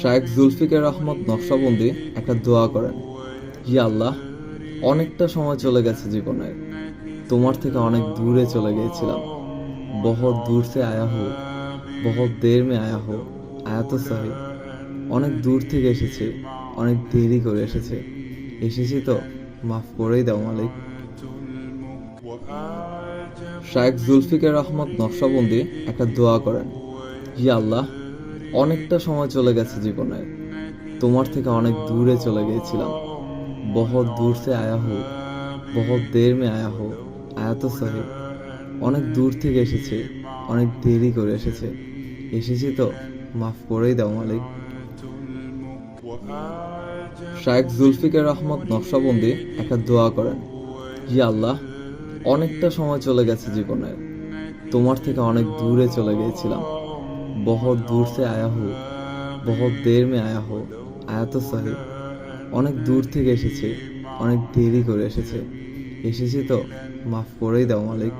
শায়েখ জুলফিকার আহমদ নকশবন্দি একটা দোয়া করেন, হি আল্লাহ, অনেকটা সময় চলে গেছে জীবনে। তোমার থেকে অনেক দূরে চলে গিয়েছিলাম। বহুত দূর সে আয়া হো বহুত দের মে আয়া হো আয়া তো অনেক দূর থেকে এসেছি, অনেক দেরি করে এসেছে। এসেছি তো, মাফ করেই দাও মালিক। শায়েখ জুলফিকার আহমদ নকশবন্দি একটা দোয়া করেন, হি আল্লাহ অনেকটা সময় চলে গেছে জীবনের তোমার থেকে অনেক দূরে চলে গিয়েছিলাম। বহুত দূর সে আয়া হো, বহুত দের মে আয়া হো, আয়া তো সাহি। অনেক দূর থেকে এসেছে, অনেক দেরি করে এসেছে। এসেছি তো, মাফ করেই দাও মালিক। শায়েখ জুলফিকার আহমদ নকশবন্দি একটা দোয়া করেন, হি আল্লাহ, অনেকটা সময় চলে গেছে জীবনের তোমার থেকে অনেক দূরে চলে গিয়েছিলাম। বহুত দূর সে আয়া হো, বহুত দের মে আয়া হো, আয়া তো সরি অনেক দূর থেকে এসেছি, অনেক দেরি করে এসেছে। এসেছি তো, মাফ করেই দাও মালিক।